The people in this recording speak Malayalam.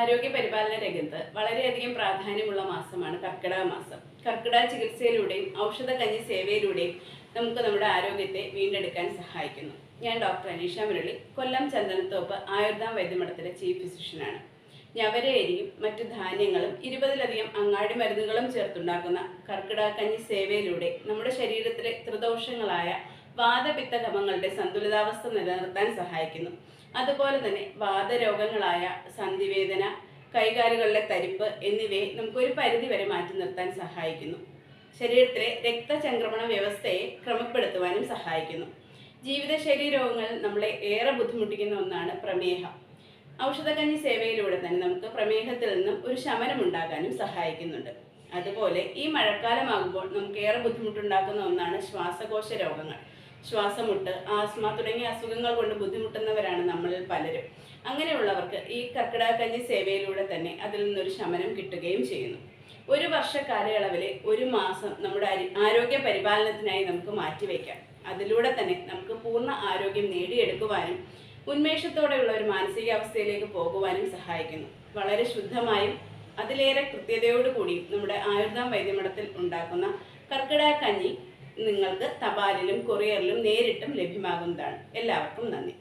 ആരോഗ്യ പരിപാലന രംഗത്ത് വളരെയധികം പ്രാധാന്യമുള്ള മാസമാണ് കർക്കിടക മാസം. കർക്കിടക ചികിത്സയിലൂടെയും ഔഷധ കഞ്ഞി സേവയിലൂടെയും നമുക്ക് നമ്മുടെ ആരോഗ്യത്തെ വീണ്ടെടുക്കാൻ സഹായിക്കുന്നു. ഞാൻ ഡോക്ടർ അനീഷ മുരളി കൊല്ലം ചന്ദനത്തോപ്പ് ആയുർദാം വൈദ്യമഠത്തിലെ ചീഫ് ഫിസിഷ്യനാണ്. ഞവരയരിയും മറ്റു ധാന്യങ്ങളും ഇരുപതിലധികം അങ്ങാടി മരുന്നുകളും ചേർത്തുണ്ടാക്കുന്ന കർക്കിടക കഞ്ഞി സേവയിലൂടെ നമ്മുടെ ശരീരത്തിലെ ത്രിദോഷങ്ങളായ വാദപിത്ത കഫങ്ങളുടെ സന്തുലിതാവസ്ഥ നിലനിർത്താൻ സഹായിക്കുന്നു. അതുപോലെ തന്നെ വാദരോഗങ്ങളായ സന്ധിവേദന കൈകാലുകളിലെ തരിപ്പ് എന്നിവയെ നമുക്കൊരു പരിധി വരെ മാറ്റി നിർത്താൻ സഹായിക്കുന്നു. ശരീരത്തിലെ രക്തചംക്രമണ വ്യവസ്ഥയെ ക്രമപ്പെടുത്തുവാനും സഹായിക്കുന്നു. ജീവിതശൈലി രോഗങ്ങൾ നമ്മളെ ഏറെ ബുദ്ധിമുട്ടിക്കുന്ന ഒന്നാണ് പ്രമേഹം. ഔഷധകഞ്ഞി സേവയിലൂടെ തന്നെ നമുക്ക് പ്രമേഹത്തിൽ നിന്നും ഒരു ശമനം ഉണ്ടാകാനും സഹായിക്കുന്നുണ്ട്. അതുപോലെ ഈ മഴക്കാലമാകുമ്പോൾ നമുക്ക് ഏറെ ബുദ്ധിമുട്ടുണ്ടാക്കുന്ന ഒന്നാണ് ശ്വാസകോശ രോഗങ്ങൾ. ശ്വാസമുട്ട് ആസ്മ തുടങ്ങിയ അസുഖങ്ങൾ കൊണ്ട് ബുദ്ധിമുട്ടുന്നവരാണ് നമ്മളിൽ പലരും. അങ്ങനെയുള്ളവർക്ക് ഈ കർക്കിടകഞ്ഞി സേവയിലൂടെ തന്നെ അതിൽ നിന്നൊരു ശമനം കിട്ടുകയും ചെയ്യുന്നു. ഒരു വർഷ കാലയളവിലെ ഒരു മാസം നമ്മുടെ ആരോഗ്യ പരിപാലനത്തിനായി നമുക്ക് മാറ്റിവെക്കാം അതിലൂടെ തന്നെ നമുക്ക് പൂർണ ആരോഗ്യം നേടിയെടുക്കുവാനും ഉന്മേഷത്തോടെയുള്ള ഒരു മാനസികാവസ്ഥയിലേക്ക് പോകുവാനും സഹായിക്കുന്നു. വളരെ ശുദ്ധമായും അതിലേറെ കൃത്യതയോടുകൂടിയും നമ്മുടെ ആയുർദാം വൈദ്യമഠത്തിൽ ഉണ്ടാക്കുന്ന കർക്കിടക കഞ്ഞി നിങ്ങൾക്ക് തപാലിലും കൊറിയറിലും നേരിട്ടും ലഭ്യമാകുന്നതാണ്. എല്ലാവർക്കും നന്ദി.